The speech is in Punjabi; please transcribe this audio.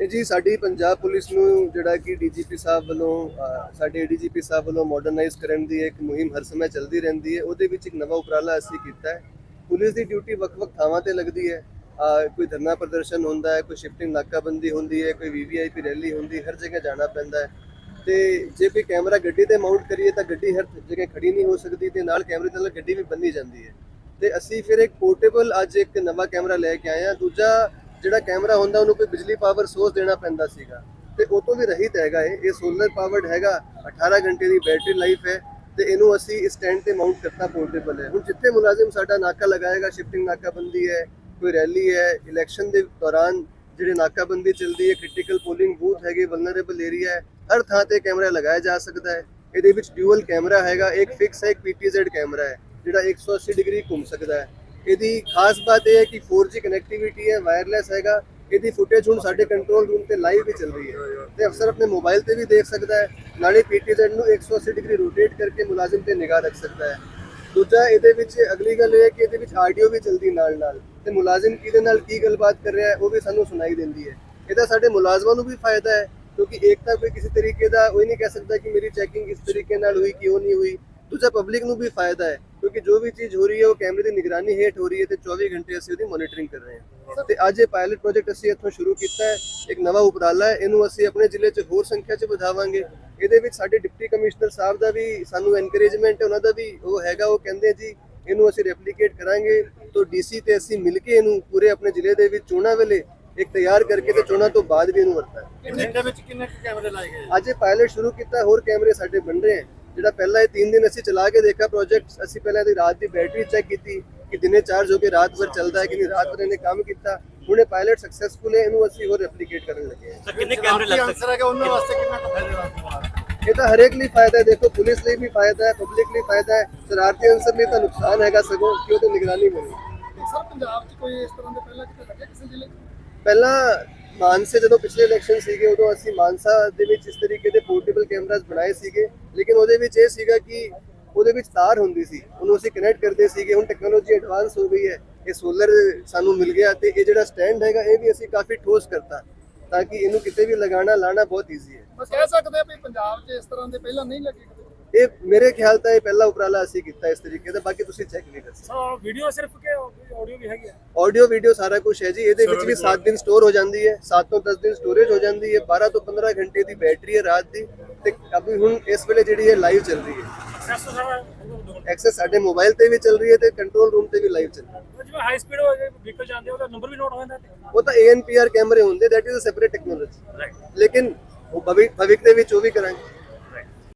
ਇਹ ਜੀ ਸਾਡੀ ਪੰਜਾਬ ਪੁਲਿਸ ਨੂੰ ਜਿਹੜਾ ਕਿ ਡੀਜੀਪੀ ਸਾਹਿਬ ਵੱਲੋਂ ਅਹ, ਸਾਡੇ ਏਡੀਜੀਪੀ ਸਾਹਿਬ ਵੱਲੋਂ ਮਾਡਰਨਾਈਜ਼ ਕਰਨ ਦੀ ਇੱਕ ਮੁਹਿੰਮ ਹਰ ਸਮੇਂ ਚੱਲਦੀ ਰਹਿੰਦੀ ਹੈ। ਉਹਦੇ ਵਿੱਚ ਇੱਕ ਨਵਾਂ ਉਪਰਾਲਾ ਅਸੀਂ ਕੀਤਾ ਹੈ। ਪੁਲਿਸ ਦੀ ਡਿਊਟੀ ਵੱਖ-ਵੱਖ ਥਾਵਾਂ ਤੇ ਲੱਗਦੀ ਹੈ। ਕੋਈ ਧਰਨਾ ਪ੍ਰਦਰਸ਼ਨ ਹੁੰਦਾ ਹੈ ਕੋਈ ਸ਼ਿਫਟਿੰਗ ਨਾਕਾਬੰਦੀ ਹੁੰਦੀ ਹੈ ਕੋਈ ਵੀਵੀਆਈਪੀ ਰੈਲੀ ਹੁੰਦੀ ਹਰ ਜਗ੍ਹਾ ਜਾਣਾ ਪੈਂਦਾ ਹੈ। ਤੇ ਜੇ ਕੋਈ ਕੈਮਰਾ ਗੱਡੀ ਤੇ ਮਾਊਂਟ ਕਰੀਏ ਤਾਂ ਗੱਡੀ ਹਰ ਜਗ੍ਹਾ ਖੜੀ ਨਹੀਂ ਹੋ ਸਕਦੀ ਤੇ ਨਾਲ ਕੈਮਰੇ ਦੇ ਨਾਲ ਗੱਡੀ ਵੀ ਬੰਨੀ ਜਾਂਦੀ ਹੈ। ਤੇ ਅਸੀਂ ਫਿਰ ਇੱਕ ਪੋਰਟੇਬਲ ਅੱਜ ਇੱਕ ਨਵਾਂ ਕੈਮਰਾ ਲੈ ਕੇ ਆਏ ਹਾਂ। ਦੂਜਾ ਜਿਹੜਾ ਕੈਮਰਾ ਹੁੰਦਾ, ਉਹਨੂੰ ਕੋਈ ਬਿਜਲੀ ਪਾਵਰ ਸੋਰਸ ਦੇਣਾ ਪੈਂਦਾ ਸੀਗਾ। ਤੇ ਉਹ ਤੋਂ ਵੀ ਰਹਿਤ ਹੈਗਾ ਇਹ। ਇਹ ਸੋਲਰ ਪਾਵਰਡ ਹੈਗਾ 18 ਘੰਟੇ ਦੀ ਬੈਟਰੀ ਲਾਈਫ ਹੈ ਤੇ ਇਹਨੂੰ ਅਸੀਂ ਸਟੈਂਡ ਤੇ ਮਾਊਂਟ ਕਰਤਾ ਪੋਰਟੇਬਲ ਹੈ। ਹੁਣ ਜਿੱਥੇ ਮੁਲਾਜ਼ਮ ਸਾਡਾ ਨਾਕਾ ਲਗਾਏਗਾ ਸ਼ਿਫਟਿੰਗ ਨਾਕਾਬੰਦੀ ਹੈ, ਕੋਈ ਰੈਲੀ ਹੈ ਇਲੈਕਸ਼ਨ ਦੇ ਦੌਰਾਨ ਜਿਹੜੇ ਨਾਕਾਬੰਦੀ ਚੱਲਦੀ ਹੈ ਕ੍ਰਿਟੀਕਲ ਪੋਲਿੰਗ ਬੂਥ ਹੈਗੇ ਵਲਨਰੇਬਲ ਏਰੀਆ ਹੈ, ਹਰ ਥਾਂ ਤੇ ਕੈਮਰਾ ਲਗਾਇਆ ਜਾ ਸਕਦਾ ਹੈ। ਇਹਦੇ ਵਿੱਚ ਡਿਊਅਲ ਕੈਮਰਾ ਹੈਗਾ, ਇੱਕ ਫਿਕਸ ਹੈ, ਇੱਕ ਪੀਟੀਜ਼ੈਡ ਕੈਮਰਾ ਹੈ, ਜਿਹੜਾ 180 ਡਿਗਰੀ ਘੁੰਮ ਸਕਦਾ ਹੈ। ਇਹਦੀ ਖਾਸ ਬਾਤ ਇਹ ਹੈ ਕਿ 4G ਕਨੈਕਟੀਵਿਟੀ ਹੈ ਵਾਇਰਲੈਸ ਹੈਗਾ। ਇਹਦੀ ਫੁਟੇਜ ਹੁਣ ਸਾਡੇ ਕੰਟਰੋਲ ਰੂਮ ਤੇ ਲਾਈਵ ਵੀ ਚੱਲ ਰਹੀ ਹੈ। ਤੇ ਅਫਸਰ ਆਪਣੇ ਮੋਬਾਈਲ ਤੇ ਵੀ ਦੇਖ ਸਕਦਾ ਹੈ। ਨਾਲੇ ਪੀਟੀਜ਼ੈਡ ਨੂੰ 180 ਡਿਗਰੀ ਰੋਟੇਟ ਕਰਕੇ ਮੁਲਾਜ਼ਮ ਤੇ ਨਿਗਾਹ ਰੱਖ ਸਕਦਾ ਹੈ। ਦੂਜਾ, ਇਹਦੇ ਵਿੱਚ ਅਗਲੀ ਗੱਲ ਇਹ ਹੈ ਕਿ ਇਹਦੇ ਵਿੱਚ ਆਡੀਓ ਵੀ ਚੱਲਦੀ ਨਾਲ ਨਾਲ। ਤੇ ਮੁਲਾਜ਼ਮ ਕਿਹਦੇ ਨਾਲ ਕੀ ਗੱਲਬਾਤ ਕਰ ਰਿਹਾ ਹੈ, ਉਹ ਵੀ ਸਾਨੂੰ ਸੁਣਾਈ ਦਿੰਦੀ ਹੈ। ਇਹਦਾ ਸਾਡੇ ਮੁਲਾਜ਼ਮਾਂ ਨੂੰ ਵੀ ਫਾਇਦਾ ਹੈ, ਕਿਉਂਕਿ ਇੱਕ ਤਾਂ ਕੋਈ ਕਿਸੇ ਤਰੀਕੇ ਦਾ, ਉਹ ਹੀ ਨਹੀਂ ਕਹਿ ਸਕਦਾ ਕਿ ਮੇਰੀ ਚੈਕਿੰਗ ਇਸ ਤਰੀਕੇ ਨਾਲ ਹੋਈ ਕਿ ਉਹ ਨਹੀਂ ਹੋਈ। ਦੂਜਾ ਪਬਲਿਕ ਨੂੰ ਵੀ ਫਾਇਦਾ ਹੈ। ਕਿਉਂਕਿ ਜੋ ਵੀ ਚੀਜ਼ ਹੋ ਰਹੀ ਹੈ ਉਹ ਕੈਮਰੇ ਦੀ ਨਿਗਰਾਨੀ ਹੇਠ ਹੋ ਰਹੀ ਹੈ ਤੇ 24 ਘੰਟੇ ਅਸੀਂ ਉਹਦੀ ਮੋਨੀਟਰਿੰਗ ਕਰ ਰਹੇ ਹਾਂ। ਤੇ ਅੱਜ ਇਹ ਪਾਇਲਟ ਪ੍ਰੋਜੈਕਟ ਅਸੀਂ ਇੱਥੋਂ ਸ਼ੁਰੂ ਕੀਤਾ ਹੈ ਇੱਕ ਨਵਾਂ ਉਪਰਾਲਾ ਹੈ ਇਹਨੂੰ ਅਸੀਂ ਆਪਣੇ ਜ਼ਿਲ੍ਹੇ 'ਚ ਹੋਰ ਸੰਖਿਆ 'ਚ ਵਧਾਵਾਂਗੇ। ਇਹਦੇ ਵਿੱਚ ਸਾਡੇ ਡਿਪਟੀ ਕਮਿਸ਼ਨਰ ਸਾਹਿਬ ਦਾ ਵੀ ਸਾਨੂੰ ਐਨਕਰੇਜਮੈਂਟ ਉਹਨਾਂ ਦਾ ਵੀ ਉਹ ਹੈਗਾ ਉਹ ਕਹਿੰਦੇ ਜੀ ਇਹਨੂੰ ਅਸੀਂ ਰੈਪਲੀਕੇਟ ਕਰਾਂਗੇ। ਤੋਂ ਡੀਸੀ ਤੇ ਅਸੀਂ ਮਿਲ ਕੇ ਇਹਨੂੰ ਪੂਰੇ ਆਪਣੇ ਜ਼ਿਲ੍ਹੇ ਦੇ ਵਿੱਚ ਚੋਣਾਂ ਵੇਲੇ ਇੱਕ ਤਿਆਰ ਕਰਕੇ ਤੇ ਚੋਣਾਂ ਤੋਂ ਬਾਅਦ ਵੀ ਇਹਨੂੰ ਵਰਤਾਂ ਕਿੰਨੇ ਦੇ ਵਿੱਚ ਕਿੰਨੇ ਕੈਮਰੇ ਲਾਏ ਗਏ? ਅੱਜ ਇਹ ਪਾਇਲਟ ਸ਼ੁਰੂ ਕੀਤਾ ਹੋਰ ਕੈਮਰੇ ਸਾਡੇ ਬਣ ਰਹੇ ਹੈ। ਜਿਹੜਾ ਪਹਿਲਾਂ ਇਹ 3 ਦਿਨ ਅਸੀਂ ਚਲਾ ਕੇ ਦੇਖਾ ਪ੍ਰੋਜੈਕਟ ਅਸੀਂ ਪਹਿਲਾਂ ਇਹਦੀ ਰਾਤ ਦੀ ਬੈਟਰੀ ਚੈੱਕ ਕੀਤੀ ਕਿ ਦਿਨੇ ਚਾਰਜ ਹੋ ਕੇ ਰਾਤ ਭਰ ਚੱਲਦਾ ਹੈ ਕਿ ਨਹੀਂ ਰਾਤ ਭਰ ਇਹਨੇ ਕੰਮ ਕੀਤਾ। ਹੁਣ ਇਹ ਪਾਇਲਟ ਸਕਸੈਸਫੁਲ ਹੈ ਇਹਨੂੰ ਅਸੀਂ ਹੋਰ ਰੈਪਲੀਕੇਟ ਕਰਨ ਲੱਗੇ ਹਾਂ। ਸਰ ਕਿੰਨੇ ਕੈਮਰੇ ਲੱਗ ਸਕਦੇ? ਆਨਸਰ ਹੈਗਾ ਉਹਨਾਂ ਵਾਸਤੇ ਕਿੰਨਾ ਕੁ ਫਾਇਦੇਮੰਦ ਇਹ ਤਾਂ ਹਰੇਕ ਲਈ ਫਾਇਦਾ ਹੈ ਦੇਖੋ ਪੁਲਿਸ ਲਈ ਵੀ ਫਾਇਦਾ ਹੈ ਪਬਲਿਕ ਲਈ ਫਾਇਦਾ ਹੈ ਸ਼ਰਾਰਤੀ ਅਨਸਰ ਲਈ ਤਾਂ ਨੁਕਸਾਨ ਹੈਗਾ ਸਗੋਂ ਕਿ ਉਹਤੇ ਨਿਗਰਾਨੀ ਮਿਲੇ ਸਰ ਪੰਜਾਬ 'ਚ ਕੋਈ ਇਸ ਤਰ੍ਹਾਂ ਦੇ ਪਹਿਲਾਂ ਕਿਤੇ ਲੱਗੇ ਕਿਸੇ ਜ਼ਿਲ੍ਹੇ ਪਹਿਲਾਂ ਮਾਨਸੇ ਜਦੋਂ ਪਿਛਲੇ ਇਲੈਕਸ਼ਨ ਸੀਗੇ ਉਦੋਂ ਅਸੀਂ ਮਾਨਸਾ ਦੇ ਵਿੱਚ ਇਸ ਤਰੀਕੇ ਦੇ ਪੋਰਟੇਬਲ ਕੈਮਰਾਸ ਬਣਾਏ ਸੀਗੇ ਲੇਕਿਨ ਉਹਦੇ ਵਿੱਚ ਇਹ ਸੀਗਾ ਕਿ ਉਹਦੇ ਵਿੱਚ ਤਾਰ ਹੁੰਦੀ ਸੀ ਉਹਨੂੰ ਅਸੀਂ ਕਨੈਕਟ ਕਰਦੇ ਸੀਗੇ ਹੁਣ ਟੈਕਨੋਲੋਜੀ ਐਡਵਾਂਸ ਹੋ ਗਈ ਹੈ ਇਹ ਸੋਲਰ ਸਾਨੂੰ ਮਿਲ ਗਿਆ ਤੇ ਇਹ ਜਿਹੜਾ ਸਟੈਂਡ ਹੈਗਾ ਇਹ ਵੀ ਅਸੀਂ ਕਾਫੀ ਠੋਸ ਕਰਤਾ ਤਾਂ ਕਿ ਇਹਨੂੰ ਕਿਤੇ ਵੀ ਲਗਾਉਣਾ ਲਾਣਾ ਬਹੁਤ ਈਜ਼ੀ ਹੈ ਬਸ ਕਹਿ ਸਕਦੇ ਆ ਵੀ ਪੰਜਾਬ 'ਚ ਇਸ ਤਰ੍ਹਾਂ ਦੇ ਪਹਿਲਾਂ ਨਹੀਂ ਲੱਗੇ ਇਹ ਮੇਰੇ ਖਿਆਲ ਤਾਂ ਇਹ ਪਹਿਲਾ ਉਪਰਾਲਾ ਅਸੀਂ ਕੀਤਾ ਇਸ ਤਰੀਕੇ ਦਾ ਬਾਕੀ ਤੁਸੀਂ ਚੈੱਕ ਵੀ ਕਰ ਸਕਦੇ। ਸਰ ਵੀਡੀਓ ਸਿਰਫ ਕਿ ਆਡੀਓ ਵੀ ਹੈਗੀ ਹੈ ਆਡੀਓ ਵੀਡੀਓ ਸਾਰਾ ਕੁਝ ਹੈ ਜੀ ਇਹਦੇ ਵਿੱਚ ਵੀ 7 ਦਿਨ ਸਟੋਰ ਹੋ ਜਾਂਦੀ ਹੈ 7 ਤੋਂ 10 ਦਿਨ ਸਟੋਰੇਜ ਹੋ ਜਾਂਦੀ ਹੈ 12 ਤੋਂ 15 ਘੰਟੇ ਦੀ ਬੈਟਰੀ ਹੈ ਰਾਤ ਦੀ ਤੇ ਅਭੀ ਹੁਣ ਇਸ ਵੇਲੇ ਜਿਹੜੀ ਹੈ ਲਾਈਵ ਚੱਲ ਰਹੀ ਹੈ। ਐਕਸੈਸ ਸਾਡੇ ਮੋਬਾਈਲ ਤੇ ਵੀ ਚੱਲ ਰਹੀ ਹੈ ਤੇ ਕੰਟਰੋਲ ਰੂਮ ਤੇ ਵੀ ਲਾਈਵ ਚੱਲ ਰਹੀ ਹੈ। ਜਿਵੇਂ ਹਾਈ ਸਪੀਡ ਵਹੀਕਲ ਜਾਂਦੇ ਉਹਦਾ ਨੰਬਰ ਵੀ ਨੋਟ ਹੋ ਜਾਂਦਾ ਤੇ ਉਹ ਤਾਂ ANPR ਕੈਮਰੇ ਹੁੰਦੇ that is a separate technology right ਲੇਕਿਨ ਉਹ ਭਵਿ- ਭਵਿੱਖ ਦੇ ਵਿੱਚ ਉਹ ਵੀ ਕਰਾਂਗੇ।